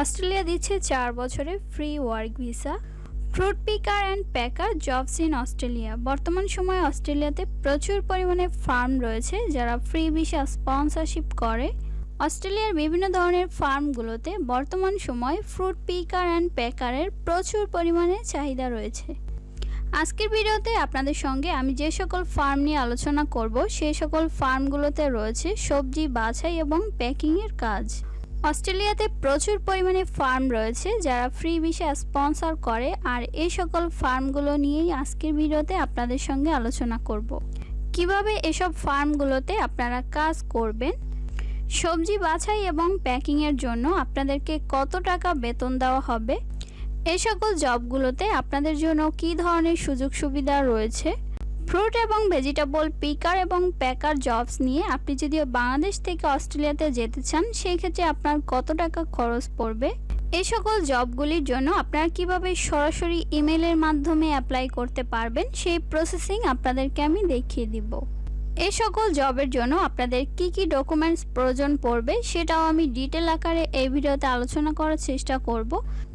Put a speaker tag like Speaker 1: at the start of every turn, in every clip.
Speaker 1: Australia দিচ্ছে চার বছরে free work visa. Fruit picker and packer jobs in Australia. বর্তমান সময়ে অস্ট্রেলিয়াতে প্রচুর পরিমাণে ফার্ম রয়েছে যারা ফ্রি ভিসা স্পন্সরশিপ করে। অস্ট্রেলিয়ার বিভিন্ন ধরনের ফার্মগুলোতে বর্তমান সময়ে ফ্রুট পিকার অ্যান্ড প্যাকারের প্রচুর পরিমাণে চাহিদা রয়েছে। আজকের ভিডিওতে আপনাদের সঙ্গে আমি যে সকল ফার্ম নিয়ে আলোচনা করব সেই সকল ফার্মগুলোতে রয়েছে সবজি, বাছাই এবং প্যাকিংয়ের কাজ। অস্ট্রেলিয়াতে প্রচুর পরিমাণে ফার্ম রয়েছে যারা ফ্রি ভিসা স্পন্সর করে, আর এই সকল ফার্মগুলো নিয়েই আজকের ভিডিওতে আপনাদের সঙ্গে আলোচনা করব। কীভাবে এসব ফার্মগুলোতে আপনারা কাজ করবেন? সবজি বাছাই এবং প্যাকিংয়ের জন্য আপনাদেরকে কত টাকা বেতন দেওয়া হবে? এই সকল জবগুলোতে আপনাদের জন্য কী ধরনের সুযোগ সুবিধা রয়েছে? ফ্রুট এবং ভেজিটেবল, পিকার এবং প্যাকার জবস নিয়ে আপনি যদি বাংলাদেশ থেকে অস্ট্রেলিয়াতে যেতে চান, সেই ক্ষেত্রে আপনার কত টাকা খরচ পড়বে? এই সকল জবগুলির জন্য আপনারা কীভাবে সরাসরি ইমেলের মাধ্যমে অ্যাপ্লাই করতে পারবেন, সেই প্রসেসিং আপনাদেরকে আমি দেখিয়ে দিব। এই সকল জবের জন্য আপনাদের কি কি ডকুমেন্টস প্রয়োজন পড়বে সেটাও আমি ডিটেল আকারে এই ভিডিওতে আলোচনা করার চেষ্টা করব।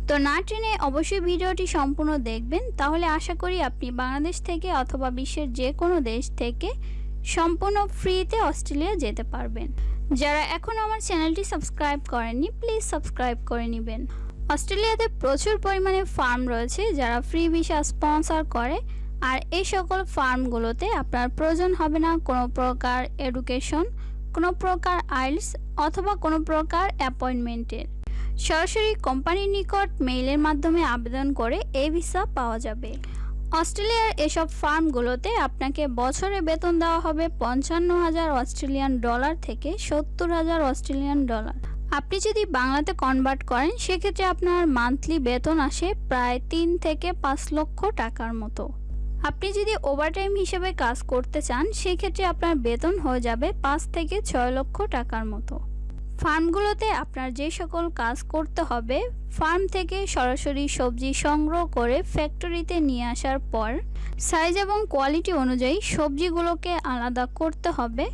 Speaker 1: তো না টেনে অবশ্যই ভিডিওটি সম্পূর্ণ দেখবেন। তাহলে আশা করি আপনি বাংলাদেশ থেকে অথবা বিশ্বের যে কোনো দেশ থেকে সম্পূর্ণ ফ্রিতে অস্ট্রেলিয়া যেতে পারবেন। যারা এখন আমার চ্যানেলটি সাবস্ক্রাইব করেননি প্লিজ সাবস্ক্রাইব করে নেবেন। অস্ট্রেলিয়াতে প্রচুর পরিমাণে ফার্ম রয়েছে, যারা ফ্রি ভিসা স্পন্সর করে। আর এই সকল ফার্মগুলোতে আপনার প্রয়োজন হবে না কোনো প্রকার এডুকেশন, কোনো প্রকার আইলস অথবা কোনো প্রকার অ্যাপয়েন্টমেন্টের। সরাসরি কোম্পানির নিকট মেইলের মাধ্যমে আবেদন করে এই ভিসা পাওয়া যাবে। অস্ট্রেলিয়ার এসব ফার্মগুলোতে আপনাকে বছরে বেতন দেওয়া হবে পঞ্চান্ন হাজার অস্ট্রেলিয়ান ডলার থেকে সত্তর হাজার অস্ট্রেলিয়ান ডলার। আপনি যদি বাংলাতে কনভার্ট করেন, সেক্ষেত্রে আপনার মান্থলি বেতন আসে প্রায় তিন থেকে পাঁচ লক্ষ টাকার মতো। আপনি যদি ওভারটাইম হিসেবে কাজ করতে চান, সেক্ষেত্রে আপনার বেতন হয়ে যাবে পাঁচ থেকে ছয় লক্ষ টাকার মতো। ফার্মগুলোতে আপনার যে সকল কাজ করতে হবে, ফার্ম থেকে সরাসরি সবজি সংগ্রহ করে ফ্যাক্টরিতে নিয়ে আসার পর সাইজ এবং কোয়ালিটি অনুযায়ী সবজিগুলোকে আলাদা করতে হবে।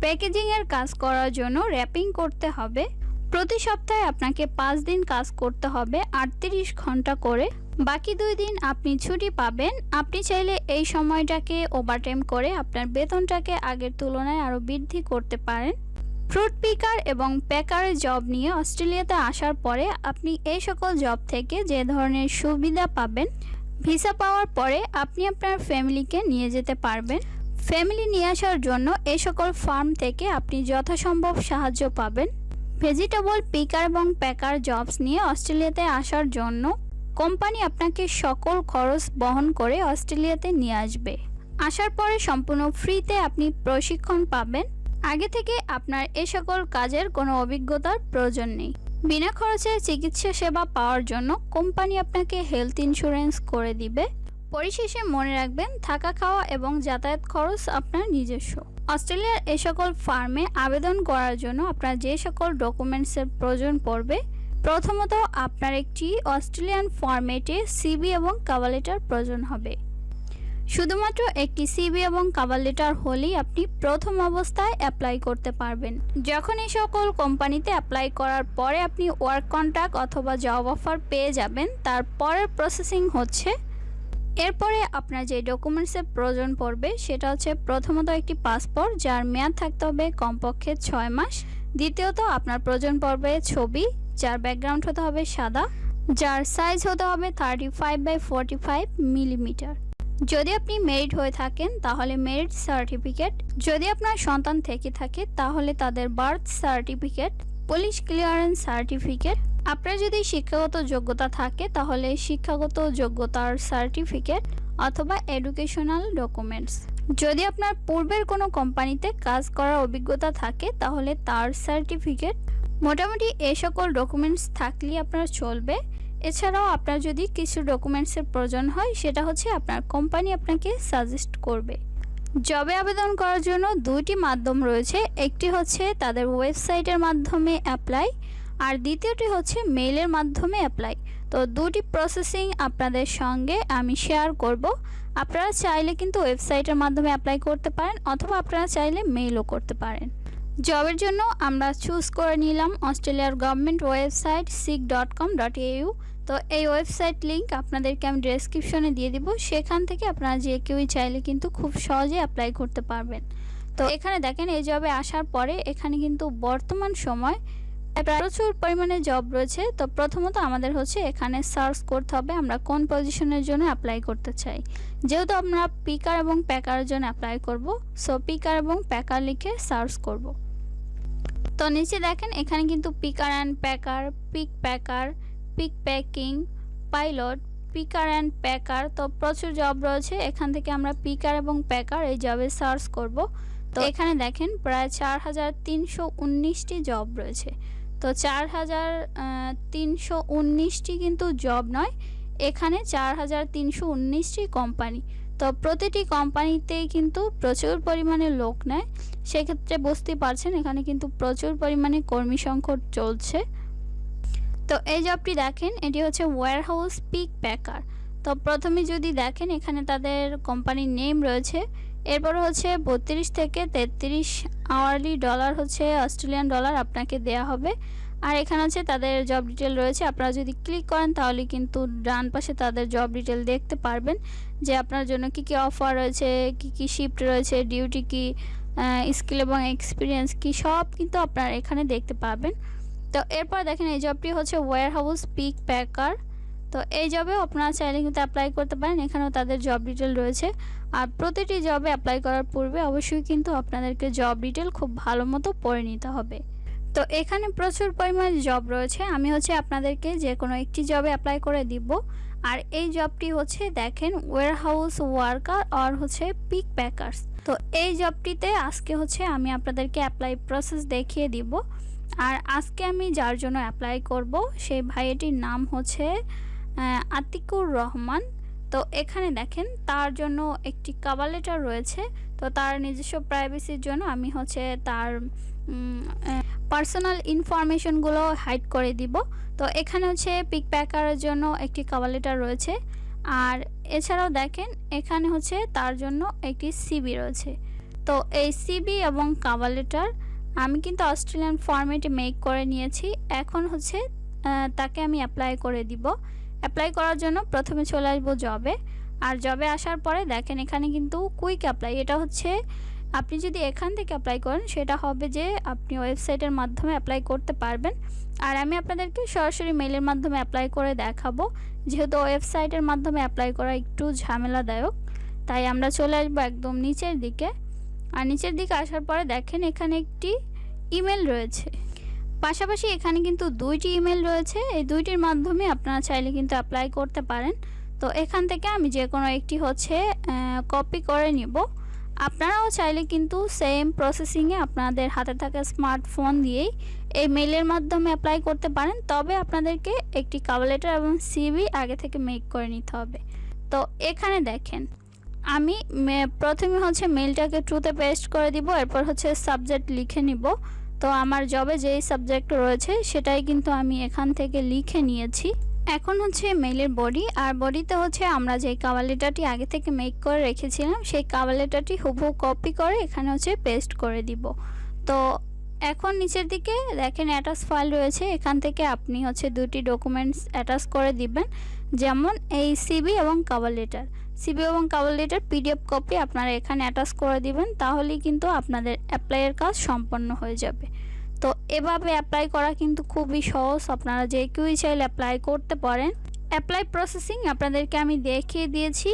Speaker 1: প্যাকেজিংয়ের কাজ করার জন্য র্যাপিং করতে হবে। প্রতি সপ্তাহে আপনাকে পাঁচ দিন কাজ করতে হবে, আটত্রিশ ঘণ্টা করে। বাকি দুই দিন আপনি ছুটি পাবেন। আপনি চাইলে এই সময়টাকে ওভারটাইম করে আপনার বেতনটাকে আগের তুলনায় আরও বৃদ্ধি করতে পারেন। ফ্রুট পিকার এবং প্যাকারের জব নিয়ে অস্ট্রেলিয়াতে আসার পরে আপনি এই সকল জব থেকে যে ধরনের সুবিধা পাবেন, ভিসা পাওয়ার পরে আপনি আপনার ফ্যামিলিকে নিয়ে যেতে পারবেন। ফ্যামিলি নিয়ে আসার জন্য এই সকল ফার্ম থেকে আপনি যথাসম্ভব সাহায্য পাবেন। ভেজিটেবল, পিকার এবং প্যাকার জবস নিয়ে অস্ট্রেলিয়াতে আসার জন্য কোম্পানি আপনাকে সকল খরচ বহন করে অস্ট্রেলিয়াতে নিয়ে আসবে। আসার পরে সম্পূর্ণ ফ্রিতে আপনি প্রশিক্ষণ পাবেন। আগে থেকে আপনার এ সকল কাজের কোনো অভিজ্ঞতার প্রয়োজন নেই। বিনা খরচে চিকিৎসা সেবা পাওয়ার জন্য কোম্পানি আপনাকে হেলথ ইন্স্যুরেন্স করে দিবে। পরিশেষে মনে রাখবেন, থাকা খাওয়া এবং যাতায়াত খরচ আপনার নিজস্ব। অস্ট্রেলিয়ার এ সকল ফার্মে আবেদন করার জন্য আপনার যে সকল ডকুমেন্টসের প্রয়োজন পড়বে প্রথমত আপনার একটি অস্ট্রেলিয়ান ফরম্যাটে সিবি এবং কাভার লেটার প্রয়োজন হবে। শুধুমাত্র একটি সিবি এবং কাভার লেটার হলেই আপনি প্রথম অবস্থায় অ্যাপ্লাই করতে পারবেন। যখন এই সকল কোম্পানিতে অ্যাপ্লাই করার পরে আপনি ওয়ার্ক কন্ট্রাক্ট অথবা জব অফার পেয়ে যাবেন, তার পরের প্রসেসিং হচ্ছে এরপরে আপনার যে ডকুমেন্টসের প্রয়োজন পড়বে, সেটা হচ্ছে প্রথমত একটি পাসপোর্ট যার মেয়াদ থাকতে হবে কমপক্ষে ছয় মাস। দ্বিতীয়ত আপনার প্রয়োজন পড়বে ছবি যার ব্যাকগ্রাউন্ড হতে হবে সাদা, যার সাইজ হতে হবে thirty five by forty five millimetre যদি আপনি মেরিট হয়ে থাকেন, তাহলে মেরিট সার্টিফিকেট যদি আপনার সন্তান থেকে থাকে, তাহলে তাদের birth certificate police clearance certificate আপনার যদি শিক্ষাগত যোগ্যতা থাকে, তাহলে শিক্ষাগত যোগ্যতার সার্টিফিকেট অথবা এডুকেশনাল ডকুমেন্টস যদি আপনার পূর্বের কোনো কোম্পানিতে কাজ করার অভিজ্ঞতা থাকে, তাহলে তার সার্টিফিকেট মোটামুটি এই সকল ডকুমেন্টস থাকলেই আপনার চলবে। এছাড়াও আপনার যদি কিছু ডকুমেন্টসের প্রয়োজন হয়, সেটা হচ্ছে আপনার কোম্পানি আপনাকে সাজেস্ট করবে। জবে আবেদন করার জন্য দুইটি মাধ্যম রয়েছে। একটি হচ্ছে তাদের ওয়েবসাইটের মাধ্যমে অ্যাপ্লাই আর দ্বিতীয়টি হচ্ছে মেইলের মাধ্যমে অ্যাপ্লাই তো দুটি প্রসেসিং আপনাদের সঙ্গে আমি শেয়ার করব। আপনারা চাইলে কিন্তু ওয়েবসাইটের মাধ্যমে অ্যাপ্লাই করতে পারেন, অথবা আপনারা চাইলে মেইলও করতে পারেন। জবের জন্য আমরা চুজ করে নিলাম অস্ট্রেলিয়ার government website seek dot com dot U তো এই ওয়েবসাইট লিঙ্ক আপনাদেরকে আমি ডেসক্রিপশনে দিয়ে দিব। সেখান থেকে আপনারা যে কেউই চাইলে কিন্তু খুব সহজে অ্যাপ্লাই করতে পারবেন। তো এখানে দেখেন, এই জবে আসার পরে এখানে কিন্তু বর্তমান সময় প্রচুর পরিমাণে জব রয়েছে তো প্রথমত আমাদের হচ্ছে এখানে সার্চ করতে হবে আমরা কোন পজিশনের জন্য অ্যাপ্লাই করতে চাই। যেহেতু আমরা পিকার এবং প্যাকারের জন্য অ্যাপ্লাই করব সো পিকার এবং প্যাকার লিখে সার্চ করব। তো নিচে দেখেন এখানে কিন্তু picker and packer pick packer pick packing pilot picker and packer তো প্রচুর জব রয়েছে। এখান থেকে আমরা পিকার এবং প্যাকার এই জবে সার্চ করব। তো এখানে দেখেন প্রায় চার হাজার তিনশো উনিশটি জব রয়েছে। তো চার হাজার তিনশো উনিশটি কিন্তু জব নয়, এখানে চার হাজার তিনশো উনিশটি কোম্পানি তো প্রতিটি কোম্পানিতেই কিন্তু প্রচুর পরিমাণে লোক নেয়। সেক্ষেত্রে বুঝতে পারছেন, এখানে কিন্তু প্রচুর পরিমাণে কর্মী সংকট চলছে। তো এই জবটি দেখেন, এটি হচ্ছে ওয়্যার হাউস পিক প্যাকার তো প্রথমে যদি দেখেন, এখানে তাদের কোম্পানির নেম রয়েছে এরপর হচ্ছে বত্রিশ থেকে তেত্রিশ আওয়ারলি ডলার হচ্ছে অস্ট্রেলিয়ান ডলার আপনাকে দেয়া হবে। আর এখানে হচ্ছে তাদের জব ডিটেল রয়েছে। আপনারা যদি ক্লিক করেন তাহলে কিন্তু ডান পাশে তাদের জব ডিটেল দেখতে পারবেন যে আপনার জন্য কি কি অফার রয়েছে, কি কি শিফট রয়েছে ডিউটি কি স্কিল এবং এক্সপিরিয়েন্স কি, সব কিন্তু আপনারা এখানে দেখতে পাবেন তো এরপর দেখেন এই জবটি হচ্ছে ওয়্যার হাউস পিক প্যাকার তো এই জবেও আপনারা চাইলে কিন্তু অ্যাপ্লাই করতে পারেন। এখানেও তাদের জব ডিটেল রয়েছে। আর প্রতিটি জবে অ্যাপ্লাই করার পূর্বে অবশ্যই কিন্তু আপনাদেরকে জব ডিটেল খুব ভালো মতো পড়ে নিতে হবে। তো এখানে প্রচুর পরিমাণে জব রয়েছে। আমি হচ্ছে আপনাদেরকে যে কোনো একটি জবে অ্যাপ্লাই করে দিব। আর এই জবটি হচ্ছে দেখেন ওয়ার হাউস ওয়ার্কার আর হচ্ছে পিক প্যাকার্স তো এই জবটিতে আজকে হচ্ছে আমি আপনাদেরকে অ্যাপ্লাই প্রসেস দেখিয়ে দিব। আর আজকে আমি যার জন্য অ্যাপ্লাই করব, সেই ভাইয়েটির নাম হচ্ছে আতিকুর রহমান। তো এখানে দেখেন, তার জন্য একটি কাভার লেটার রয়েছে। তো তার নিজস্ব প্রাইভেসির জন্য আমি হচ্ছে তার পার্সোনাল ইনফরমেশনগুলো হাইড করে দিব। তো এখানে হচ্ছে পিক প্যাকারের জন্য একটি কাভার লেটার রয়েছে। আর এছাড়াও দেখেন, এখানে হচ্ছে তার জন্য একটি সিবি রয়েছে। তো এই সিবি এবং কাভার লেটার আমি কিন্তু অস্ট্রেলিয়ান ফর্মেটে মেক করে নিয়েছি। এখন হচ্ছে তাকে আমি অ্যাপ্লাই করে দিব। অ্যাপ্লাই করার জন্য প্রথমে চলে আসব জবে আর জবে আসার পরে দেখেন এখানে কিন্তু কুইক অ্যাপ্লাই এটা হচ্ছে আপনি যদি এখান থেকে অ্যাপ্লাই করেন, সেটা হবে যে আপনি ওয়েবসাইটের মাধ্যমে অ্যাপ্লাই করতে পারবেন। আর আমি আপনাদেরকে সরাসরি মেলের মাধ্যমে অ্যাপ্লাই করে দেখাবো, যেহেতু ওয়েবসাইটের মাধ্যমে অ্যাপ্লাই করা একটু ঝামেলাদায়ক। তাই আমরা চলে আসব একদম নিচের দিকে। আর নিচের দিকে আসার পরে দেখেন এখানে একটি ইমেল রয়েছে। পাশাপাশি এখানে কিন্তু দুইটি ইমেল রয়েছে। এই দুইটির মাধ্যমে আপনারা চাইলে কিন্তু অ্যাপ্লাই করতে পারেন। তো এখান থেকে আমি যে কোনো একটি হচ্ছে কপি করে নিব। আপনারাও চাইলে কিন্তু সেম প্রসেসিংয়ে আপনাদের হাতে থাকা স্মার্টফোন দিয়েই এই মেলের মাধ্যমে অ্যাপ্লাই করতে পারেন। তবে আপনাদেরকে একটি কাভার এবং সিভি আগে থেকে মেক করে নিতে হবে। তো এখানে দেখেন, আমি প্রথমে হচ্ছে মেলটাকে ট্রুতে পেস্ট করে দিব, এরপর হচ্ছে সাবজেক্ট লিখে নিব। তো আমার জবে যেই সাবজেক্ট রয়েছে সেটাই কিন্তু আমি এখান থেকে লিখে নিয়েছি। এখন হচ্ছে মেলের বডি, আর বডিতে হচ্ছে আমরা যে কাভার আগে থেকে মেক করে রেখেছিলাম, সেই কাভার হুবহু কপি করে এখানে হচ্ছে পেস্ট করে দিব। তো এখন নিচের দিকে দেখেন অ্যাটাচ ফাইল রয়েছে, এখান থেকে আপনি হচ্ছে দুটি ডকুমেন্টস অ্যাটাচ করে দিবেন, যেমন এই সিবি এবং কাভার লেটার সিবি এবং কাভার লেটার পিডিএফ কপি আপনারা এখানে অ্যাটাচ করে দিবেন, তাহলেই কিন্তু আপনাদের অ্যাপ্লাইয়ের কাজ সম্পন্ন হয়ে যাবে। তো এভাবে অ্যাপ্লাই করা কিন্তু খুবই সহজ, আপনারা যে কেউই চাইলে অ্যাপ্লাই করতে পারেন। অ্যাপ্লাই প্রসেসিং আপনাদেরকে আমি দেখিয়ে দিয়েছি।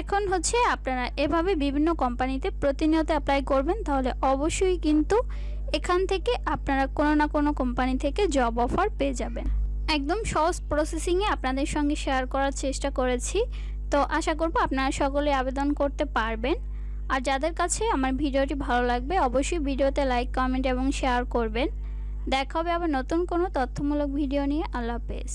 Speaker 1: এখন হচ্ছে আপনারা এভাবে বিভিন্ন কোম্পানিতে প্রতিনিয়ত অ্যাপ্লাই করবেন, তাহলে অবশ্যই কিন্তু এখান থেকে আপনারা কোনো না কোনো কোম্পানি থেকে জব অফার পেয়ে যাবেন। একদম সহজ প্রসেসিংয়ে আপনাদের সঙ্গে শেয়ার করার চেষ্টা করেছি। তো আশা করব আপনারা সকলে আবেদন করতে পারবেন। আর যাদের কাছে আমার ভিডিওটি ভালো লাগবে, অবশ্যই ভিডিওতে লাইক, কমেন্ট এবং শেয়ার করবেন। দেখা হবে আবার নতুন কোনো তথ্যমূলক ভিডিও নিয়ে। আল্লাহ হাফেজ।